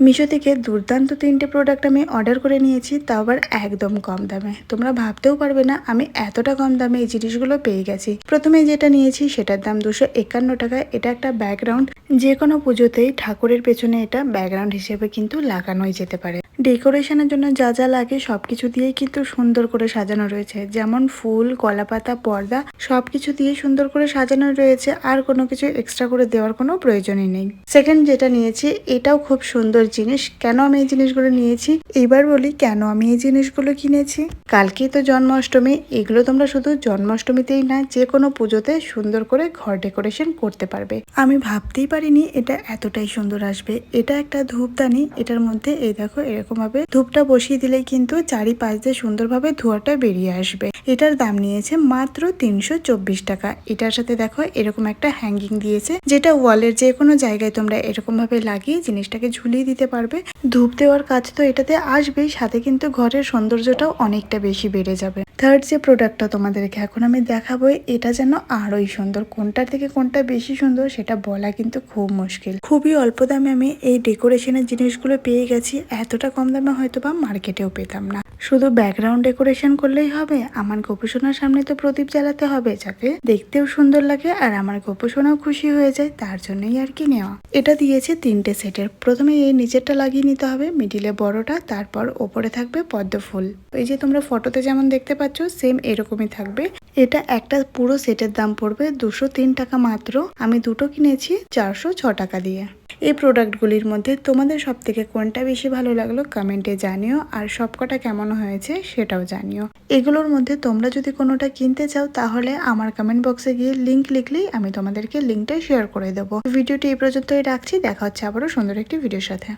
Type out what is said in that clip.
মিশো থেকে দুর্দান্ত তিনটে প্রোডাক্ট আমি অর্ডার করে নিয়েছি, তাও আবার একদম কম দামে। তোমরা ভাবতেও পারবে না, আমি এতটা কম দামে এই জিনিসগুলো পেয়ে গেছি। প্রথমে যেটা নিয়েছি, সেটার দাম দুশো একান্ন টাকা। এটা একটা ব্যাকগ্রাউন্ড যে কোনো পুজোতেই ঠাকুরের পেছনে এটা ব্যাকগ্রাউন্ড হিসেবে কিন্তু লাগানোই যেতে পারে। ডেকোরেশনের জন্য যা যা লাগে সবকিছু দিয়েই কিন্তু সুন্দর করে সাজানো রয়েছে। যেমন ফুল, কলাপাতা, পর্দা সবকিছু দিয়ে সুন্দর করে সাজানো রয়েছে। আর কোনো কিছু এক্সট্রা করে দেওয়ার কোনো প্রয়োজনই নেই। সেকেন্ড যেটা নিয়েছি, এটাও খুব সুন্দর জিনিস। কেন আমি এই জিনিসগুলো নিয়েছি? এবার বলি, কেন আমি এই জিনিসগুলো কিনেছি? কালকেই তো জন্মাষ্টমী, এগুলো তোমরা শুধু জন্মাষ্টমীতেই না যে কোনো পুজোতে সুন্দর করে ঘর ডেকোরেশন করতে পারবে। আমি ভাবতেই পারিনি এটা এতটাই সুন্দর আসবে। এটা একটা ধূপদানি, এটার মধ্যে এই দেখো, এরকম ভাবে ধূপটা বসিয়ে দিলেই কিন্তু চারিপাশ দিয়ে সুন্দরভাবে ধোঁয়াটা বেরিয়ে আসবে। এটার দাম নিয়েছে মাত্র তিনশো চব্বিশ টাকা। এটার সাথে দেখো এরকম একটা হ্যাঙ্গিং দিয়েছে, যেটা ওয়ালের যে কোনো জায়গায় তোমরা এরকম ভাবে লাগিয়ে জিনিসটাকে ঝুলিয়ে দিতে পারবে। ধূপ দেওয়ার কাজ তো এটাতে আসবেই, সাথে কিন্তু ঘরের সৌন্দর্যটাও অনেকটা বেশি বেড়ে যাবে। থার্ড যে প্রোডাক্টটা তোমাদেরকে এখন আমি দেখাবো, এটা যেন আরোই সুন্দর। কোনটার থেকে কোনটা বেশি সুন্দর সেটা বলা কিন্তু খুব মুশকিল। খুবই অল্প দামে আমি এই ডেকোরেশনের জিনিসগুলো পেয়ে গেছি। এতটা কম দামে হয়তো বা মার্কেটেও পেতাম না। শুধু ব্যাকগ্রাউন্ড ডেকোরেশন করলেই হবে, আমার গোপসোনার সামনে তো প্রদীপ জ্বালাতে হবে যাতে দেখতেও সুন্দর লাগে আর আমার গোপসোনাও খুশি হয়ে যায়, তার জন্যই আর কি নেওয়া। এটা দিয়েছে তিনটে সেটের। প্রথমে এই নিচেরটা লাগিয়ে নিতে হবে মিডিলে বড়টা, তারপর ওপরে থাকবে পদ্ম ফুল। এই যে তোমরা ফটোতে যেমন দেখতে পাচ্ছ সেম এরকমই থাকবে। এটা একটা পুরো সেটের দাম পড়বে দুশো তিন টাকা মাত্র। আমি দুটো কিনেছি চারশো ছ টাকা দিয়ে। এই প্রোডাক্টগুলির মধ্যে তোমাদের সব থেকে কোনটা বেশি ভালো লাগল কমেন্টে জানিও। আর সবকটা কেমন হয়েছে সেটাও জানিও। এগুলোর মধ্যে তোমরা যদি কোনোটা কিনতে চাও তাহলে আমার কমেন্ট বক্সে গিয়ে লিংক লিখলেই আমি তোমাদেরকে লিঙ্কটা শেয়ার করে দেবো। ভিডিওটি এই পর্যন্তই রাখছি। দেখা হচ্ছে আবারও সুন্দর একটি ভিডিওর সাথে।